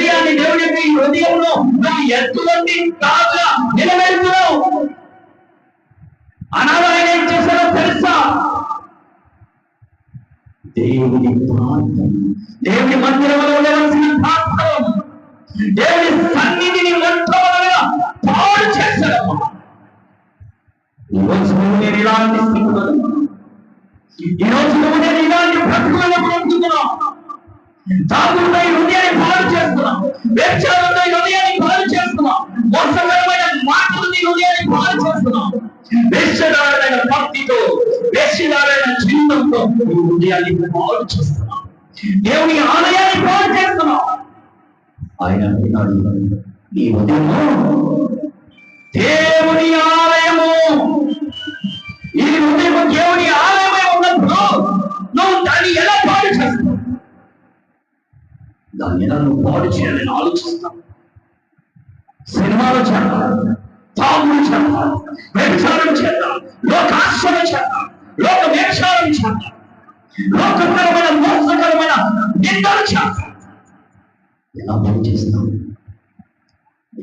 హృదయాన్ని దేవుని యొక్క ఈ హృదయంలో మరి ఎటువంటి కాగా నిలబెడుతున్నావు. అనాథాయన ఏం చేశారో తెలుసా? దేవుని ప్రాంతం దేవుని మందిరంలో ఉండవలసిన పాత్రం దేవుని సన్నిధిని మొట్టమొదటిగా పాడు చేశాడమ్మా ఈరోజు నువ్వు నేను ఇలాంటి స్థితిలో ఈరోజు నువ్వు నేను ఇలాంటి బ్రతుకులలో బ్రతుకుతున్నావు. తాగుడుతో హృదయాన్ని పాడు చేస్తున్నాం చేస్తున్నాం. వేషధారమైన భక్తితో వేషధారమైన జీవితంతో ఈ హృదయాన్ని పాడు చేస్తున్నాం. దేవుని ఆలయాన్ని పాడు చేస్తున్నాం. ఆయన అంటున్నాడు ఈ ఉదయము దేవుని ఆలయము ఈ ఉదయం దేవుని ఆలయమై ఉన్నప్పుడు నువ్వు దాన్ని ఎలా పాడు చేస్తావు దాన్ని ఎలా నువ్వు పాడు చేయాలని ఆలోచిస్తావు సినిమాలో చేద్దాం వ్యభిచారం చేద్దాం లోకాశ్రమ చేద్దాం లోక వ్యభిచారం చేద్దాం లోకకరమైన మోసకరమైన నిందలు చేద్దాం ఎలా పాడు చేస్తాం